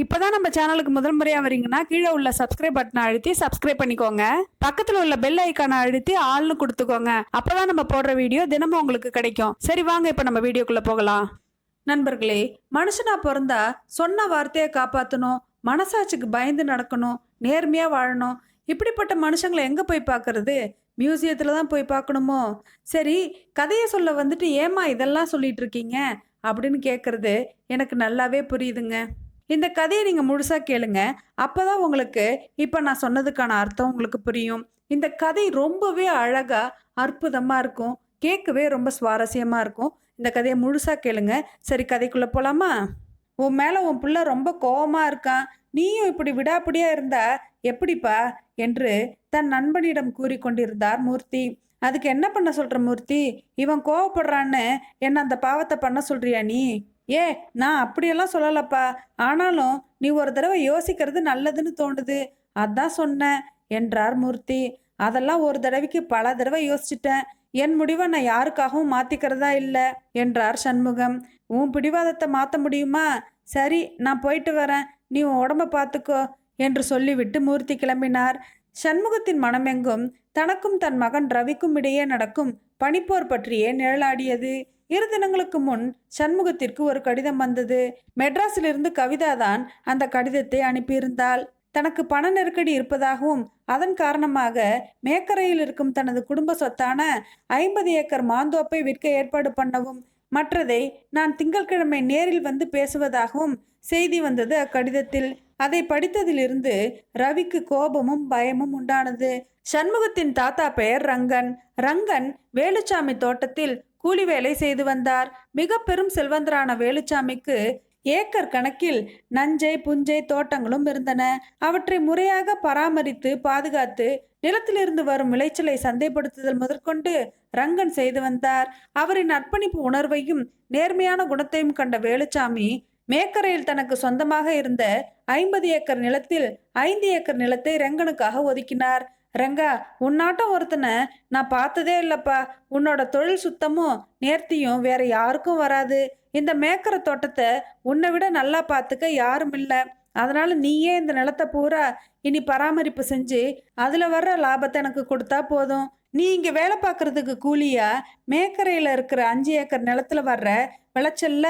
இப்போதான் நம்ம சேனலுக்கு முதல் முறையாக வரீங்கன்னா கீழே உள்ள சப்ஸ்கிரைப் பட்டனை அழுத்தி சப்ஸ்கிரைப் பண்ணிக்கோங்க. பக்கத்தில் உள்ள பெல் ஐக்கானை அழுத்தி ஆள்னு கொடுத்துக்கோங்க. அப்போதான் நம்ம போடுற வீடியோ தினமும் உங்களுக்கு கிடைக்கும். சரி வாங்க இப்போ நம்ம வீடியோக்குள்ளே போகலாம். நண்பர்களே மனுஷனா பிறந்தா சொன்ன வார்த்தையை காப்பாற்றணும் மனசாட்சிக்கு பயந்து நடக்கணும் நேர்மையாக வாழணும். இப்படிப்பட்ட மனுஷங்களை எங்கே போய் பார்க்கறது? மியூசியத்தில் தான் போய் பார்க்கணுமோ? சரி கதையை சொல்ல வந்துட்டு ஏமா இதெல்லாம் சொல்லிட்டு இருக்கீங்க? அப்படின்னு கேட்குறது எனக்கு நல்லாவே புரியுதுங்க. இந்த கதையை நீங்கள் முழுசாக கேளுங்க. அப்பதான் உங்களுக்கு இப்போ நான் சொன்னதுக்கான அர்த்தம் உங்களுக்கு புரியும். இந்த கதை ரொம்பவே அழகாக அற்புதமாக இருக்கும். கேட்கவே ரொம்ப சுவாரஸ்யமாக இருக்கும். இந்த கதையை முழுசாக கேளுங்க. சரி கதைக்குள்ளே போகலாமா உன் மேலே உன் பிள்ளை ரொம்ப கோபமாக இருக்கான். நீயும் இப்படி விடாப்பிடியாக இருந்தா எப்படிப்பா? என்று தன் நண்பனிடம் கூறிக்கொண்டிருந்தார் மூர்த்தி. அதுக்கு என்ன பண்ண சொல்கிற மூர்த்தி? இவன் கோவப்படுறான்னு என்ன அந்த பாவத்தை பண்ண சொல்றியா நீ? ஏ நான் அப்படியெல்லாம் சொல்லலப்பா. ஆனாலும் நீ ஒரு தடவை யோசிக்கிறது நல்லதுன்னு தோணுது. அதான் சொன்னேன் என்றார் மூர்த்தி. அதெல்லாம் ஒரு தடவைக்கு பல தடவை யோசிச்சிட்டேன். என் முடிவை நான் யாருக்காகவும் மாத்திக்கிறதா இல்லை என்றார் சண்முகம். உன் பிடிவாதத்தை மாற்ற முடியுமா? சரி நான் போயிட்டு வரேன். நீ உன் உடம்ப பார்த்துக்கோ என்று சொல்லிவிட்டு மூர்த்தி கிளம்பினார். சண்முகத்தின் மனமெங்கும் தனக்கும் தன் மகன் ரவிக்கும் இடையே நடக்கும் பனிப்போர் பற்றியே நிழலாடியது. இரு தினங்களுக்கு முன் சண்முகத்திற்கு ஒரு கடிதம் வந்தது. மெட்ராஸிலிருந்து கவிதா தான் அந்த கடிதத்தை அனுப்பியிருந்தாள். தனக்கு பண நெருக்கடி இருப்பதாகவும் அதன் காரணமாக மேக்கரையில் இருக்கும் தனது குடும்ப சொத்தான ஐம்பது ஏக்கர் மாந்தோப்பை விற்க ஏற்பாடு பண்ணவும் மற்றதை நான் திங்கட்கிழமை நேரில் வந்து பேசுவதாகவும் செய்தி வந்தது அக்கடிதத்தில். அதை படித்ததிலிருந்து ரவிக்கு கோபமும் பயமும் உண்டானது. சண்முகத்தின் தாத்தா பெயர் ரங்கன். ரங்கன் வேலுச்சாமி தோட்டத்தில் கூலி வேலை செய்து வந்தார். மிக பெரும் செல்வந்தரான வேலுச்சாமிக்கு ஏக்கர் கணக்கில் நஞ்சை புஞ்சை தோட்டங்களும் இருந்தன. அவற்றை முறையாக பராமரித்து பாதுகாத்து நிலத்திலிருந்து வரும் விளைச்சலை சந்தைப்படுத்துதல் முதற்கொண்டு ரங்கன் செய்து வந்தார். அவரின் அர்ப்பணிப்பு உணர்வையும் நேர்மையான குணத்தையும் கண்ட வேலுச்சாமி மேக்கரையில் தனக்கு சொந்தமாக இருந்த ஐம்பது ஏக்கர் நிலத்தில் ஐந்து ஏக்கர் நிலத்தை ரங்கனுக்காக ஒதுக்கினார். ரங்கா உன்னாட்டம் ஒருத்தனை நான் பார்த்ததே இல்லைப்பா. உன்னோட தொழில் சுத்தமும் நேர்த்தியும் வேற யாருக்கும் வராது. இந்த மேக்கர தோட்டத்தை உன்னை விட நல்லா பார்த்துக்க யாரும் இல்லை. அதனால நீயே இந்த நிலத்தை பூரா இனி பராமரிப்பு செஞ்சு அதில் வர்ற லாபத்தை எனக்கு கொடுத்தா போதும். நீ இங்கே வேலை பார்க்குறதுக்கு கூலியா? மேக்கரையில் இருக்கிற அஞ்சு ஏக்கர் நிலத்துல வர்ற விளைச்சல்ல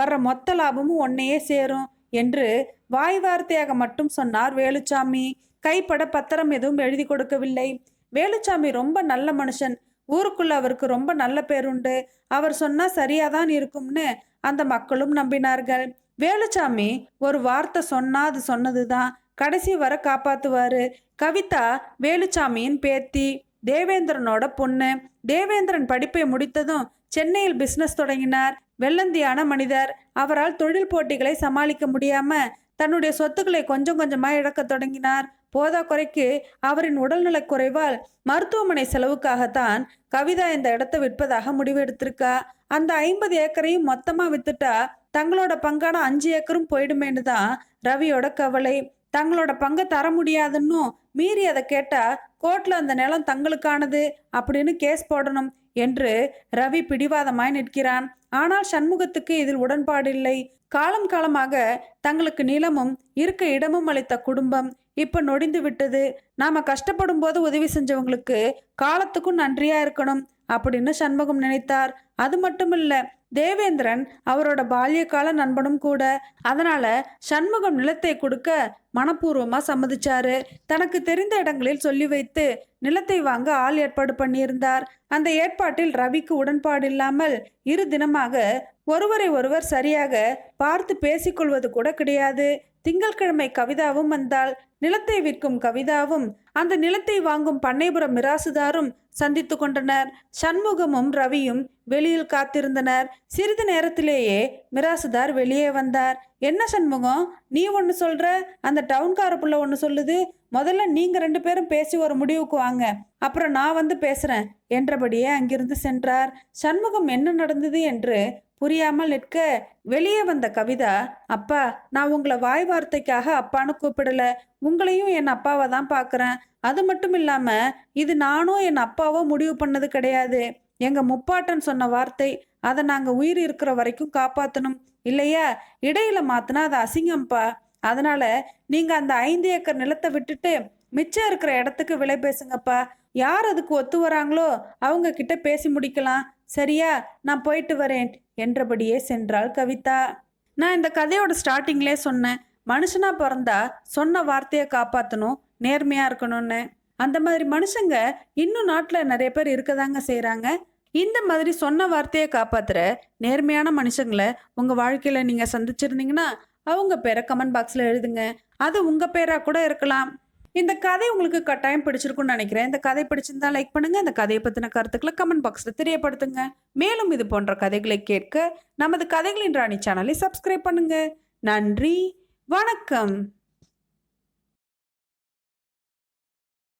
வர்ற மொத்த லாபமும் ஒன்னையே சேரும் என்று வாய் வார்த்தையாக மட்டும் சொன்னார் வேலுச்சாமி. கைப்பட பத்திரம் எதுவும் எழுதி கொடுக்கவில்லை. வேலுச்சாமி ரொம்ப நல்ல மனுஷன். ஊருக்குள்ள அவருக்கு ரொம்ப நல்ல பேருண்டு. அவர் சொன்னா சரியாதான் இருக்கும்னு அந்த மக்களும் நம்பினார்கள். வேலுச்சாமி ஒரு வார்த்தை சொன்னா அது சொன்னதுதான். கடைசி வர காப்பாத்துவாரு. கவிதா வேலுச்சாமியின் பேத்தி தேவேந்திரனோட பொண்ணு. தேவேந்திரன் படிப்பை முடித்ததும் சென்னையில் பிசினஸ் தொடங்கினார். வெள்ளந்தியான மனிதர். அவரால் தொழில் போட்டிகளை சமாளிக்க முடியாம தன்னுடைய சொத்துக்களை கொஞ்சம் கொஞ்சமாக இழக்க தொடங்கினார். போதா குறைக்கு அவரின் உடல்நலக் குறைவால் மருத்துவமனை செலவுக்காகத்தான் கவிதா இந்த இடத்தை விற்பதாக முடிவெடுத்திருக்கா. அந்த ஐம்பது ஏக்கரையும் மொத்தமாக வித்துட்டா தங்களோட பங்கான அஞ்சு ஏக்கரும் போயிடுமேன்னு தான் ரவியோட கவலை. தங்களோட பங்கை தர முடியாதுன்னும் மீறி அதை கேட்டா கோர்ட்ல அந்த நிலம் தங்களுக்கானது அப்படின்னு கேஸ் போடணும் என்று ரவி பிடிவாதமாய் நிற்கிறான். ஆனால் சண்முகத்துக்கு இதில் உடன்பாடில்லை. காலம் காலமாக தங்களுக்கு நிலமும் இருக்க இடமும் அளித்த குடும்பம் இப்ப நொடிந்து விட்டது. நாம கஷ்டப்படும் போது உதவி செஞ்சவங்களுக்கு காலத்துக்கும் நன்றியா இருக்கணும் அப்படின்னு சண்முகம் நினைத்தார். அது மட்டும் இல்லை தேவேந்திரன் அவரோட பால்யகால நண்பனும் கூட. அதனால சண்முகம் நிலத்தை கொடுக்க மனப்பூர்வமா சம்மதிச்சாரு. தனக்கு தெரிந்த இடங்களில் சொல்லி வைத்து நிலத்தை வாங்க ஆள் ஏற்பாடு பண்ணியிருந்தார். அந்த ஏற்பாட்டில் ரவிக்கு உடன்பாடு இல்லாமல் இரு தினமாக ஒருவரை ஒருவர் சரியாக பார்த்து பேசிக்கொள்வது கூட கிடையாது. திங்கட்கிழமை கவிதாவும் வந்தால் நிலத்தை விற்கும் கவிதாவும் அந்த நிலத்தை வாங்கும் பண்ணைபுரம் மிராசுதாரும் சந்தித்து கொண்டனர். சண்முகமும் ரவியும் வெளியில் காத்திருந்தனர். சிறிது நேரத்திலேயே மிராசுதார் வெளியே வந்தார். என்ன சண்முகம்? நீ ஒன்று சொல்கிற அந்த டவுன்கார புள்ள ஒன்று சொல்லுது. முதல்ல நீங்கள் ரெண்டு பேரும் பேசி ஒரு முடிவுக்கு வாங்க. அப்புறம் நான் வந்து பேசுகிறேன் என்றபடியே அங்கிருந்து சென்றார். சண்முகம் என்ன நடந்தது என்று புரியாமல் நிற்க வெளியே வந்த கவிதா அப்பா நான் உங்களை வாய் வார்த்தைக்காக அப்பான்னு கூப்பிடல. உங்களையும் என் அப்பாவை தான் பார்க்குறேன் அது மட்டும் இல்லாமல் இது நானும் என் அப்பாவோ முடிவு பண்ணது கிடையாது. எங்கள் முப்பாட்டன் சொன்ன வார்த்தை அதை நாங்கள் உயிர் இருக்கிற வரைக்கும் காப்பாற்றணும் இல்லையா? இடையில மாத்தினா அது அசிங்கம்ப்பா. அதனால நீங்க அந்த ஐந்து ஏக்கர் நிலத்தை விட்டுட்டு மிச்சம் இருக்கிற இடத்துக்கு விலை பேசுங்கப்பா. யார் அதுக்கு ஒத்து வராங்களோ அவங்க கிட்ட பேசி முடிக்கலாம். சரியா? நான் போயிட்டு வரேன் என்றபடியே சென்றாள் கவிதா. நான் இந்த கதையோட ஸ்டார்டிங்லே சொன்னேன். மனுஷனா பிறந்தா சொன்ன வார்த்தையை காப்பாற்றணும் நேர்மையா இருக்கணும்னு. அந்த மாதிரி மனுஷங்க இன்னும் நாட்டில் நிறைய பேர் இருக்கதாங்க செய்கிறாங்க இந்த மாதிரி சொன்ன வார்த்தையை காப்பாத்துற நேர்மையான மனுஷங்களை உங்க வாழ்க்கையில நீங்க சந்திச்சிருந்தீங்கன்னா அவங்க பேரை கமெண்ட் பாக்ஸில் எழுதுங்க. அது உங்கள் பேராக கூட இருக்கலாம். இந்த கதை உங்களுக்கு கட்டாயம் பிடிச்சிருக்கும்னு நினைக்கிறேன். இந்த கதை பிடிச்சிருந்தா லைக் பண்ணுங்க. இந்த கதையை பற்றின கருத்துக்களை கமெண்ட் பாக்ஸில் தெரியப்படுத்துங்க. மேலும் இது போன்ற கதைகளை கேட்க நமது கதைகளின் ராணி சேனலை சப்ஸ்கிரைப் பண்ணுங்க. நன்றி. வணக்கம்.